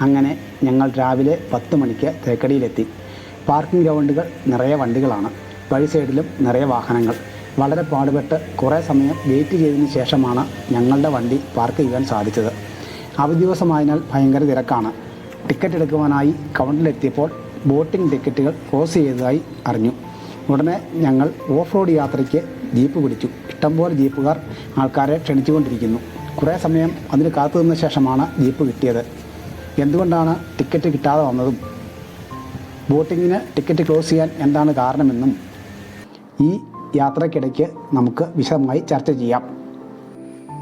അങ്ങനെ ഞങ്ങൾ രാവിലെ പത്ത് മണിക്ക് തേക്കടിയിലെത്തി. പാർക്കിംഗ് ഗ്രൗണ്ടുകൾ നിറയെ വണ്ടികളാണ്. വഴി സൈഡിലും നിറയെ വാഹനങ്ങൾ. വളരെ പാടുപെട്ട് കുറേ സമയം വെയിറ്റ് ചെയ്തതിന് ശേഷമാണ് ഞങ്ങളുടെ വണ്ടി പാർക്ക് ചെയ്യാൻ സാധിച്ചത്. അവധി ദിവസമായതിനാൽ ഭയങ്കര തിരക്കാണ്. ടിക്കറ്റ് എടുക്കുവാനായി കൗണ്ടറിലെത്തിയപ്പോൾ ബോട്ടിംഗ് ടിക്കറ്റുകൾ ക്ലോസ് ചെയ്തതായി അറിഞ്ഞു. ഉടനെ ഞങ്ങൾ ഓഫ് റോഡ് യാത്രയ്ക്ക് ജീപ്പ് പിടിച്ചു. ഇഷ്ടംപോലെ ജീപ്പുകാർ ആൾക്കാരെ ക്ഷണിച്ചുകൊണ്ടിരിക്കുന്നു. കുറേ സമയം അതിന് കാത്തു നിന്ന ശേഷമാണ് ജീപ്പ് കിട്ടിയത്. എന്തുകൊണ്ടാണ് ടിക്കറ്റ് കിട്ടാതെ വന്നതും? ബോട്ടിങ്ങിന് ടിക്കറ്റ് ക്ലോസ് ചെയ്യാൻ എന്താണ് കാരണമെന്നും ഈ യാത്രക്കിടയ്ക്ക് നമുക്ക് വിശദമായി ചർച്ച ചെയ്യാം.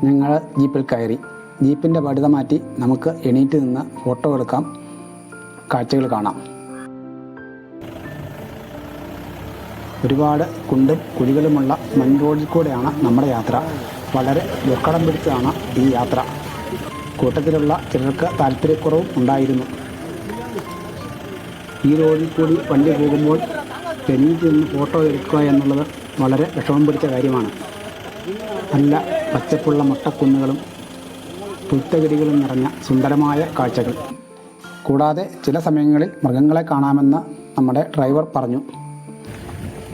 ഞങ്ങൾ ജീപ്പിൽ കയറി. ജീപ്പിന്റെ പടുത മാറ്റി നമുക്ക് എണീറ്റ് നിന്ന് ഫോട്ടോ എടുക്കാം. കാഴ്ചകൾ കാണാം. ഒരുപാട് കുണ്ടും കുഴികളുമുള്ള മൺ റോഡിൽ കൂടെയാണ് നമ്മുടെ യാത്ര. വളരെ ദുർഘടം പിടിച്ചതാണ് ഈ യാത്ര. കൂട്ടത്തിലുള്ള ചിലർക്ക് താല്പര്യക്കുറവും ഉണ്ടായിരുന്നു. ഈ റോഡിൽ കൂടി വണ്ടി പോകുമ്പോൾ പെണ്ണിൽ നിന്ന് ഫോട്ടോ എടുക്കുക എന്നുള്ളത് വളരെ വിഷമം പിടിച്ച കാര്യമാണ്. നല്ല പച്ചപ്പുള്ള മുട്ടക്കുന്നുകളും പുൽത്തകിടികളും നിറഞ്ഞ സുന്ദരമായ കാഴ്ചകൾ. കൂടാതെ ചില സമയങ്ങളിൽ മൃഗങ്ങളെ കാണാമെന്ന് നമ്മുടെ ഡ്രൈവർ പറഞ്ഞു.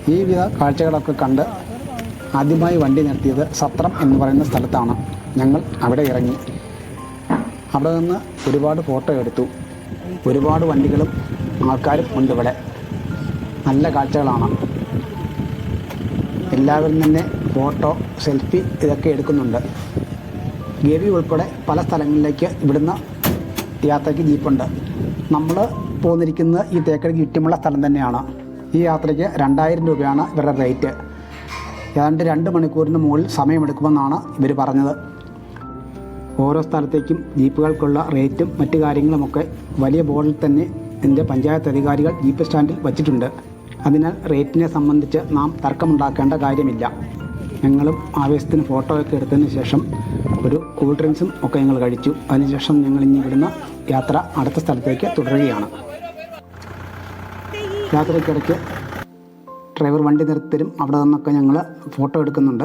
ഈ വിധ കാഴ്ചകളൊക്കെ കണ്ട് ആദ്യമായി വണ്ടി നിർത്തിയത് സത്രം എന്ന് പറയുന്ന സ്ഥലത്താണ്. ഞങ്ങൾ അവിടെ ഇറങ്ങി. അവിടെ നിന്ന് ഒരുപാട് ഫോട്ടോ എടുത്തു. ഒരുപാട് വണ്ടികളും ആൾക്കാരും ഉണ്ട് ഇവിടെ. നല്ല കാഴ്ചകളാണ്. എല്ലാവരും തന്നെ ഫോട്ടോ സെൽഫി ഇതൊക്കെ എടുക്കുന്നുണ്ട്. ഗവി ഉൾപ്പെടെ പല സ്ഥലങ്ങളിലേക്ക് ഇവിടുന്ന് യാത്രയ്ക്ക് ജീപ്പുണ്ട്. നമ്മൾ പോന്നിരിക്കുന്നത് ഈ തേക്കടി ചുറ്റുമുള്ള സ്ഥലം തന്നെയാണ്. ഈ യാത്രയ്ക്ക് രണ്ടായിരം രൂപയാണ് ഇവരുടെ റേറ്റ്. ഏതാണ്ട് രണ്ട് മണിക്കൂറിന് മുകളിൽ സമയമെടുക്കുമെന്നാണ് ഇവർ പറഞ്ഞത്. ഓരോ സ്ഥലത്തേക്കും ജീപ്പുകൾക്കുള്ള റേറ്റും മറ്റു കാര്യങ്ങളുമൊക്കെ വലിയ ബോർഡിൽ തന്നെ ഇതിന്റെ പഞ്ചായത്ത് അധികാരികൾ ജീപ്പ് സ്റ്റാൻഡിൽ വച്ചിട്ടുണ്ട്. അതിനാൽ റേറ്റിനെ സംബന്ധിച്ച് നാം തർക്കമുണ്ടാക്കേണ്ട കാര്യമില്ല. ഞങ്ങളും ആവേശത്തിന് ഫോട്ടോ ഒക്കെ എടുത്തതിന് ശേഷം ഒരു കൂൾ ഡ്രിങ്ക്സും ഒക്കെ ഞങ്ങൾ കഴിച്ചു. അതിനുശേഷം ഞങ്ങൾ ഇനി ഇവിടുന്ന് യാത്ര അടുത്ത സ്ഥലത്തേക്ക് തുടരുകയാണ്. യാത്രയ്ക്കിടയ്ക്ക് ഡ്രൈവർ വണ്ടി നിർത്തരും അവിടെ നിന്നൊക്കെ ഞങ്ങൾ ഫോട്ടോ എടുക്കുന്നുണ്ട്.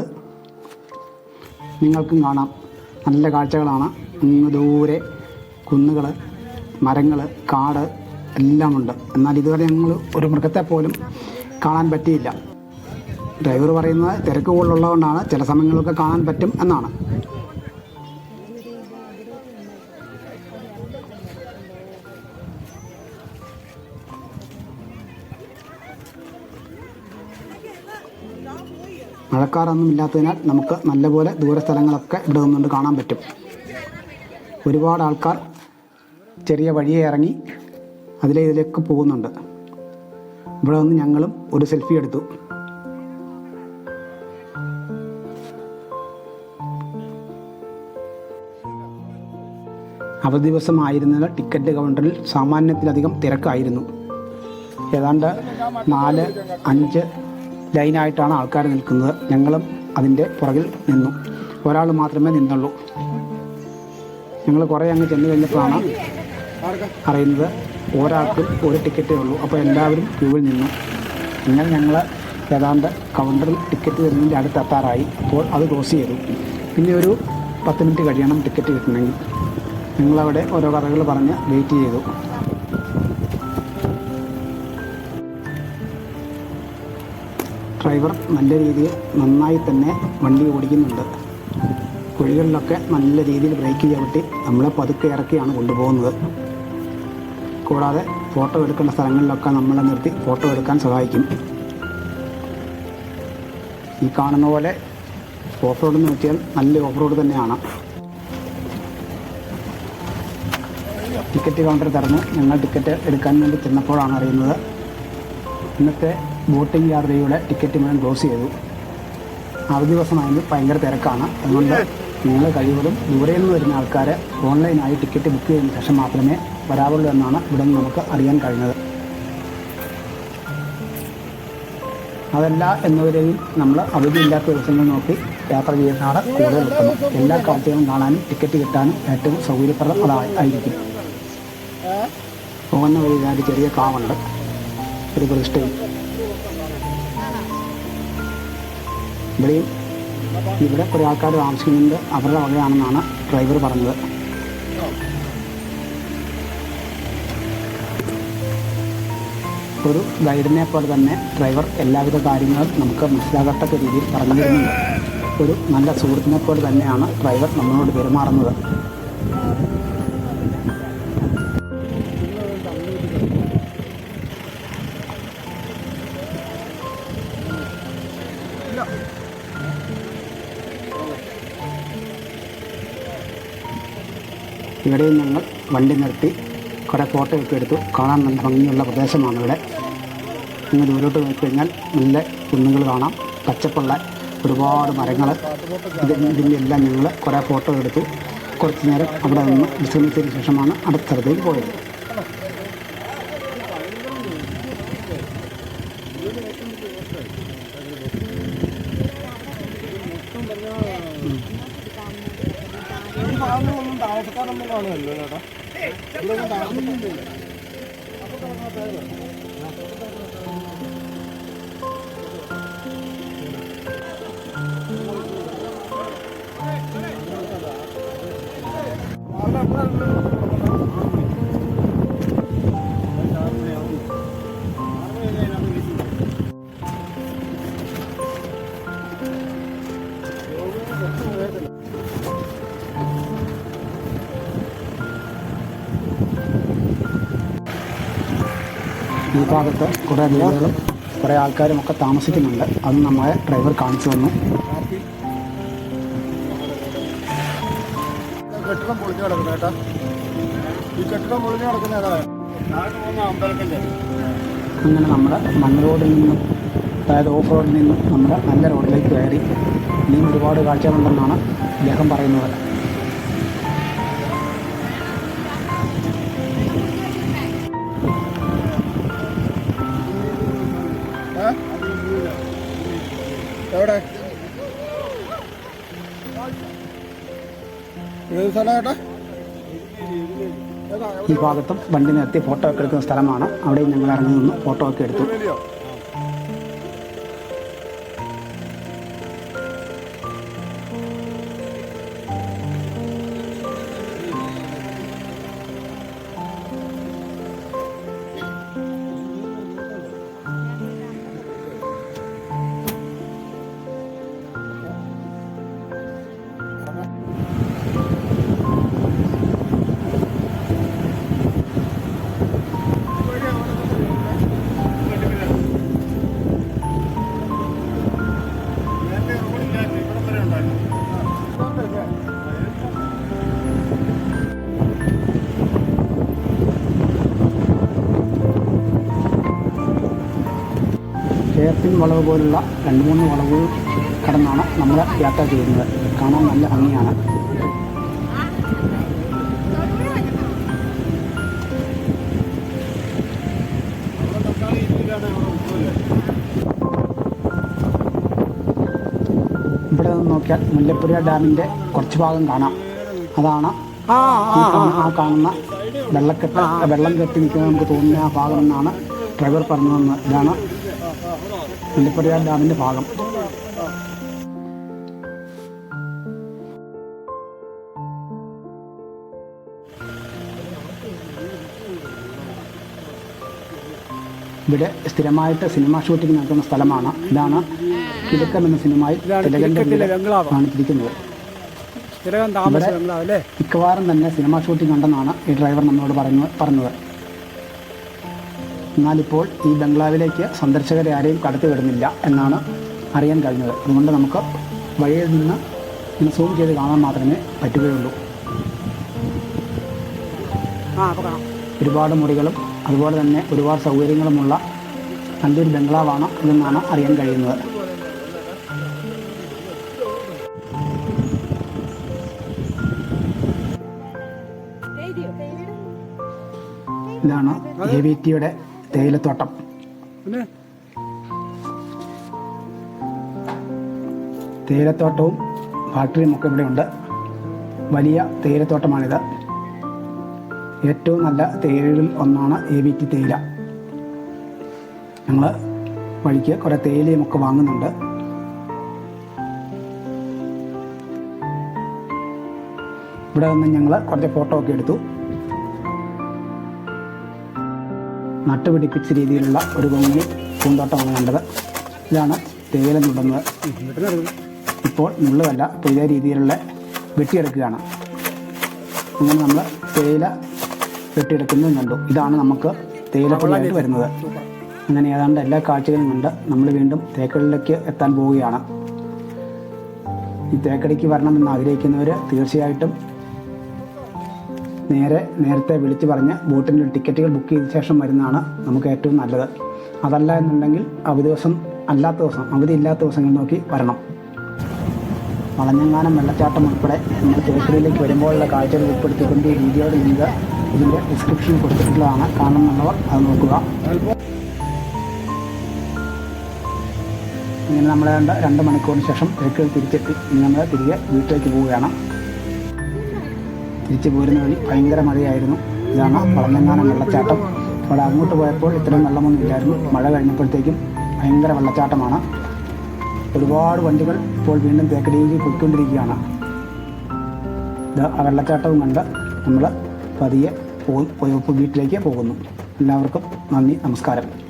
നിങ്ങൾക്കും കാണാം. നല്ല കാഴ്ചകളാണ്. അങ്ങ് ദൂരെ കുന്നുകൾ മരങ്ങൾ കാട് എല്ലാമുണ്ട്. എന്നാൽ ഇതുവരെ ഞങ്ങൾ ഒരു മൃഗത്തെ പോലും കാണാൻ പറ്റിയില്ല. ഡ്രൈവർ പറയുന്നത് തിരക്ക് കൂടുതലുള്ളതുകൊണ്ടാണ് ചില സമയങ്ങളൊക്കെ കാണാൻ പറ്റും എന്നാണ്. മഴക്കാറൊന്നും ഇല്ലാത്തതിനാൽ നമുക്ക് നല്ലപോലെ ദൂര സ്ഥലങ്ങളൊക്കെ ഇവിടെ നിന്നുകൊണ്ട് കാണാൻ പറ്റും. ഒരുപാട് ആൾക്കാർ ചെറിയ വഴിയെ ഇറങ്ങി അതിലെ ഇതിലേക്ക് പോകുന്നുണ്ട്. ഇവിടെ നിന്ന് ഞങ്ങളും ഒരു സെൽഫി എടുത്തു. അവധി ദിവസമായിരുന്നതിനാൽ ടിക്കറ്റ് കൗണ്ടറിൽ സാമാന്യത്തിലധികം തിരക്കായിരുന്നു. ഏതാണ്ട് നാല് അഞ്ച് ലൈനായിട്ടാണ് ആൾക്കാർ നിൽക്കുന്നത്. ഞങ്ങളും അതിന്റെ പുറകിൽ നിന്നു. ഒരാൾ മാത്രമേ നിന്നുള്ളൂ. ഞങ്ങൾ കുറേ അങ്ങ് ചെന്ന് കഴിഞ്ഞപ്പോഴാണ് അറിയുന്നത് ഒരാൾക്കും ഒരു ടിക്കറ്റേ ഉള്ളൂ. അപ്പോൾ എല്ലാവരും ക്യൂവിൽ നിന്നു. അങ്ങനെ ഞങ്ങൾ ഏതാണ്ട് കൗണ്ടറിൽ ടിക്കറ്റ് തരുന്നതിന്റെ അടുത്ത് എത്താറായി. അപ്പോൾ അത് ക്ലോസ് ചെയ്തു. പിന്നെ ഒരു പത്ത് മിനിറ്റ് കഴിയണം ടിക്കറ്റ് കിട്ടണമെങ്കിൽ. ഞങ്ങളവിടെ ഓരോ കഥകൾ പറഞ്ഞ് വെയിറ്റ് ചെയ്തു. ഡ്രൈവർ നല്ല രീതിയിൽ നന്നായി തന്നെ വണ്ടി ഓടിക്കുന്നുണ്ട്. കുഴികളിലൊക്കെ നല്ല രീതിയിൽ ബ്രേക്ക് ചവിട്ടി നമ്മളെ പതുക്കെ ഇറക്കിയാണ് കൊണ്ടുപോകുന്നത്. കൂടാതെ ഫോട്ടോ എടുക്കേണ്ട സ്ഥലങ്ങളിലൊക്കെ നമ്മളെ നിർത്തി ഫോട്ടോ എടുക്കാൻ സഹായിക്കും. ഈ കാണുന്ന പോലെ ഓഫ് റോഡ് എന്ന് വെച്ചാൽ നല്ല ഓഫ് റോഡ് തന്നെയാണ്. ടിക്കറ്റ് കൗണ്ടർ തുറന്ന് ഞങ്ങൾ ടിക്കറ്റ് എടുക്കാൻ വേണ്ടി ചെന്നപ്പോഴാണ് അറിയുന്നത്. ഇന്നത്തെ ബോട്ടിംഗ് യാത്രയുടെ ടിക്കറ്റ് ഞാൻ ക്ലോസ് ചെയ്തു. അവധി ദിവസമായത് ഭയങ്കര തിരക്കാണ്. അതുകൊണ്ട് നിങ്ങൾ കഴിവതും ദൂരെ നിന്ന് വരുന്ന ആൾക്കാർ ഓൺലൈനായി ടിക്കറ്റ് ബുക്ക് ചെയ്തതിന് ശേഷം മാത്രമേ വരാവുള്ളൂ എന്നാണ് ഇവിടെ നിന്ന് നമുക്ക് അറിയാൻ കഴിഞ്ഞത്. അതല്ല എന്നവരെയും നമ്മൾ അവധിയില്ലാത്ത ദിവസങ്ങൾ നോക്കി യാത്ര ചെയ്യുന്നതാണ് കൂടുതൽ ഉത്തമം. എല്ലാ കാഴ്ചകളും കാണാനും ടിക്കറ്റ് കിട്ടാനും ഏറ്റവും സൗകര്യപ്രദം അതായിരിക്കും പോകുന്ന വഴി ചെറിയ കാവുണ്ട്. ഒരു പ്രതിഷ്ഠയും. ഇവിടെയും ഇവിടെ കുറേ ആൾക്കാർ താമസിക്കുന്നുണ്ട്. അവരുടെ വകയാണെന്നാണ് ഡ്രൈവർ പറഞ്ഞത്. ഒരു ഗൈഡിനെ പോലെ തന്നെ ഡ്രൈവർ എല്ലാവിധ കാര്യങ്ങളും നമുക്ക് മനസ്സിലാകത്തക്ക രീതിയിൽ പറഞ്ഞു തരുന്നുണ്ട് ഒരു നല്ല സുഹൃത്തിനെ പോലെ തന്നെയാണ് ഡ്രൈവർ നമ്മളോട് പെരുമാറുന്നത്. ഇവിടെയും ഞങ്ങൾ വണ്ടി നിർത്തി കുറേ ഫോട്ടോയൊക്കെ എടുത്തു. കാണാൻ നല്ല ഭംഗിയുള്ള പ്രദേശമാണ് ഇവിടെ. ഇങ്ങ് ദൂരോട്ട് നോക്കിക്കഴിഞ്ഞാൽ നല്ല കുന്നുകൾ കാണാം. പച്ചപ്പുള്ള ഒരുപാട് മരങ്ങൾ ഇത് ഇതിന്റെ എല്ലാം ഞങ്ങൾ കുറേ ഫോട്ടോ എടുത്തു. കുറച്ച് നേരം അവിടെ നിന്ന് വിശ്രമിച്ചതിന് ശേഷമാണ് അടുത്ത പോയത്. താമസക്കാരൊന്നും കാണുമല്ലോ ചേട്ടാ. ഇവിടെ ഒന്നും താമസിക്കുന്നില്ല ഈ ഭാഗത്ത് കുറേ വീടുകളും കുറേ ആൾക്കാരും ഒക്കെ താമസിക്കുന്നുണ്ട്. അത് നമ്മളെ ഡ്രൈവർ കാണിച്ചു തന്നു. കെട്ടിടം പൊളിഞ്ഞു കിടക്കുന്ന കേട്ടാ. ഈ കെട്ടിടം പൊളിഞ്ഞു കിടക്കുന്ന ഏതാ? നാട്ടിൽ പോകുന്ന അങ്ങനെ നമ്മുടെ മണ്ണ് റോഡിൽ നിന്നും അതായത് ഓഫ് റോഡിൽ നിന്നും നമ്മുടെ നല്ല റോഡിലേക്ക് കയറി. ഇനിയും ഒരുപാട് കാഴ്ചകളുണ്ടെന്നാണ് അദ്ദേഹം പറയുന്നത്. എവിടെ? ഏത് സ്ഥലം ഈ ഭാഗത്തും വണ്ടി നിർത്തി ഫോട്ടോ ഒക്കെ എടുക്കുന്ന സ്ഥലമാണ്. അവിടെയും ഞങ്ങൾ ഇറങ്ങി നിന്ന് ഫോട്ടോ ഒക്കെ എടുത്തു. ഹെയർപിൻ വളവ് പോലുള്ള രണ്ട് മൂന്ന് വളവുകൾ കടന്നാണ് നമ്മൾ യാത്ര ചെയ്യുന്നത്. കാണാൻ നല്ല ഭംഗിയാണ്. ഇവിടെ നിന്ന് നോക്കിയാൽ മുല്ലപ്പുഴ ഡാമിന്റെ കുറച്ച് ഭാഗം കാണാം. അതാണ് ആ കാണുന്ന വെള്ളക്കെട്ട് വെള്ളം കെട്ടി നിൽക്കുന്നത് നമുക്ക് തോന്നുന്ന ആ ഭാഗം എന്നാണ് ഡ്രൈവർ പറഞ്ഞു തന്നത് ഇതാണ് മുല്ലപ്പെരിയാർ ഡാമിന്റെ ഭാഗം. ഇവിടെ സ്ഥിരമായിട്ട് സിനിമ ഷൂട്ടിംഗ് നടക്കുന്ന സ്ഥലമാണ്. ഇതാണ് കിഴക്കൻ എന്ന സിനിമയിൽ കാണിച്ചിരിക്കുന്നത്. ഇവിടെ മിക്കവാറും തന്നെ സിനിമ ഷൂട്ടിംഗ് ഉണ്ടെന്നാണ് ഈ ഡ്രൈവർ നമ്മളോട് പറഞ്ഞു പറഞ്ഞത്. എന്നാലിപ്പോൾ ഈ ബംഗ്ലാവിലേക്ക് സന്ദർശകരെ ആരെയും കടത്തി വിടുന്നില്ല എന്നാണ് അറിയാൻ കഴിഞ്ഞത്. അതുകൊണ്ട് നമുക്ക് വഴിയിൽ നിന്ന് ഇങ്ങനെ സൂം ചെയ്ത് കാണാൻ മാത്രമേ പറ്റുകയുള്ളൂ. ഒരുപാട് മുറികളും അതുപോലെ തന്നെ ഒരുപാട് സൗകര്യങ്ങളുമുള്ള നല്ലൊരു ബംഗ്ലാവാണ് എന്നാണ് അറിയാൻ കഴിയുന്നത്. ഇതാണ് എ വി ടിയുടെ തേയിലത്തോട്ടം തേയിലത്തോട്ടവും ഫാക്ടറിയും ഒക്കെ ഇവിടെ ഉണ്ട് വലിയ തേയിലത്തോട്ടമാണിത് ഏറ്റവും നല്ല തേയിലകളിൽ ഒന്നാണ് എ വി ടി തേയില. ഞങ്ങൾ വഴിക്ക് കുറേ തേയിലയും ഒക്കെ വാങ്ങുന്നുണ്ട്. ഇവിടെ നിന്ന് ഞങ്ങൾ കുറച്ച് ഫോട്ടോ ഒക്കെ എടുത്തു. നട്ടുപിടിപ്പിച്ച രീതിയിലുള്ള ഒരു കൊങ്ങി പൂന്തോട്ടമാണ് കണ്ടത്. ഇതാണ് തേയില നുള്ളുന്നത്. ഇപ്പോൾ നുള്ളതല്ല ഇപ്പോൾ ഇതേ രീതിയിലുള്ള വെട്ടിയെടുക്കുകയാണ്. അങ്ങനെ നമ്മൾ തേയില വെട്ടിയെടുക്കുന്നതും കണ്ടു. ഇതാണ് നമുക്ക് തേയിലപ്പൊടിയായിട്ട് വരുന്നത്. അങ്ങനെ ഏതാണ്ട് എല്ലാ കാഴ്ചകളും കണ്ട് നമ്മൾ വീണ്ടും തേക്കടിലേക്ക് എത്താൻ പോവുകയാണ്. ഈ തേക്കടിക്ക് വരണമെന്ന് ആഗ്രഹിക്കുന്നവർ തീർച്ചയായിട്ടും നേരെ നേരത്തെ വിളിച്ചു പറഞ്ഞ് ബോട്ടിന്റെ ടിക്കറ്റുകൾ ബുക്ക് ചെയ്ത ശേഷം വരുന്നതാണ് നമുക്ക് ഏറ്റവും നല്ലത്. അതല്ല എന്നുണ്ടെങ്കിൽ അവധി ദിവസം അല്ലാത്ത ദിവസം അവധി ഇല്ലാത്ത ദിവസങ്ങൾ നോക്കി വരണം. വളഞ്ഞങ്ങാനം വെള്ളച്ചാട്ടം ഉൾപ്പെടെ നിങ്ങൾ തേക്കടിയിലേക്ക് വരുമ്പോഴുള്ള കാഴ്ചകൾ ഉൾപ്പെടുത്തിക്കൊണ്ട് ഈ വീഡിയോയുടെ ലിങ്ക് ഇതിന്റെ ഡിസ്ക്രിപ്ഷനിൽ കൊടുത്തിട്ടുള്ളതാണ്. കാണുന്നുള്ളവർ അത് നോക്കുക. ഇങ്ങനെ നമ്മളെ രണ്ട് രണ്ട് മണിക്കൂറിന് ശേഷം തേക്കുകൾ തിരിച്ചെത്തി. ഇനി നമ്മൾ തിരികെ വീട്ടിലേക്ക് പോവുകയാണ്. തിരിച്ചു പോരുന്ന വഴി ഭയങ്കര മഴയായിരുന്നു. ഇതാണ് വളഞ്ഞങ്ങാനം വെള്ളച്ചാട്ടം. അവിടെ അങ്ങോട്ട് പോയപ്പോൾ ഇത്രയും വെള്ളമൊന്നും ഇല്ലായിരുന്നു. മഴ കഴിഞ്ഞപ്പോഴത്തേക്കും ഭയങ്കര വെള്ളച്ചാട്ടമാണ്. ഒരുപാട് വണ്ടികൾ ഇപ്പോൾ വീണ്ടും തേക്കടിയിലേക്ക് പോയിക്കൊണ്ടിരിക്കുകയാണ്. ഇത് ആ വെള്ളച്ചാട്ടവും കണ്ട് നമ്മൾ പതിയെ പോയി വീട്ടിലേക്ക് പോകുന്നു. എല്ലാവർക്കും നന്ദി നമസ്കാരം.